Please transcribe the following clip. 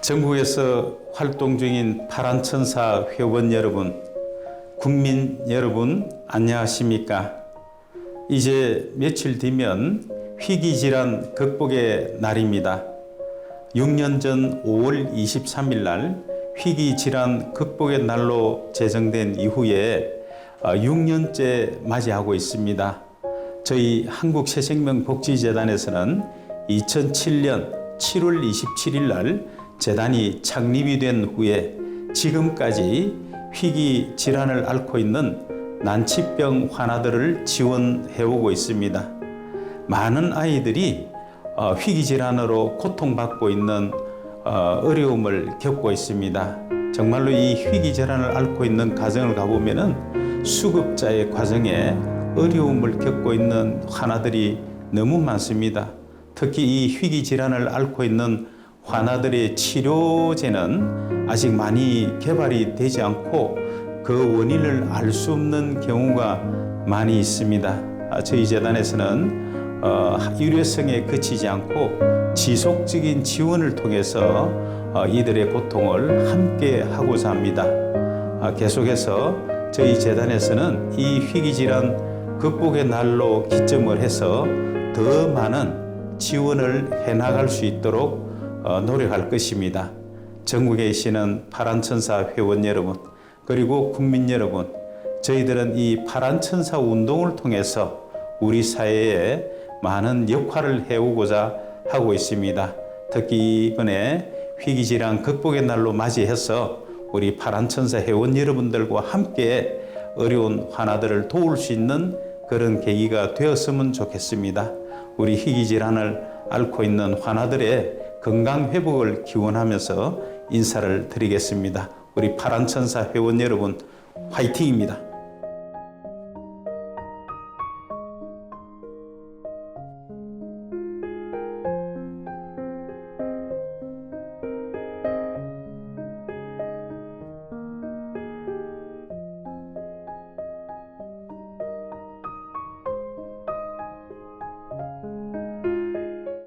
전국에서 활동 중인 파란천사 회원 여러분, 국민 여러분, 안녕하십니까? 이제 며칠 뒤면 희귀질환 극복의 날입니다. 6년 전 5월 23일 날 희귀질환 극복의 날로 제정된 이후에 6년째 맞이하고 있습니다. 저희 한국새생명복지재단에서는 2007년 7월 27일 날 재단이 창립이 된 후에 지금까지 희귀 질환을 앓고 있는 난치병 환아들을 지원해 오고 있습니다. 많은 아이들이 어, 희귀 질환으로 고통받고 있는 어, 어려움을 겪고 있습니다. 정말로 이 희귀 질환을 앓고 있는 가정을 가보면은 수급자의 과정에 어려움을 겪고 있는 환아들이 너무 많습니다. 특히 이 희귀 질환을 앓고 있는 환아들의 치료제는 아직 많이 개발이 되지 않고 그 원인을 알 수 없는 경우가 많이 있습니다. 아, 저희 재단에서는 어, 일회성에 그치지 않고 지속적인 지원을 통해서 어, 이들의 고통을 함께 하고자 합니다. 아, 계속해서 저희 재단에서는 이 희귀 질환 극복의 날로 기점을 해서 더 많은 지원을 해나갈 수 있도록 어, 노력할 것입니다. 전국에 계시는 파란천사 회원 여러분, 그리고 국민 여러분, 저희들은 이 파란천사 운동을 통해서 우리 사회에 많은 역할을 해오고자 하고 있습니다. 특히 이번에 희귀질환 극복의 날로 맞이해서 우리 파란천사 회원 여러분들과 함께 어려운 환아들을 도울 수 있는 그런 계기가 되었으면 좋겠습니다. 우리 희귀 질환을 앓고 있는 환아들의 건강 회복을 기원하면서 인사를 드리겠습니다. 우리 파란 천사 회원 여러분, 화이팅입니다.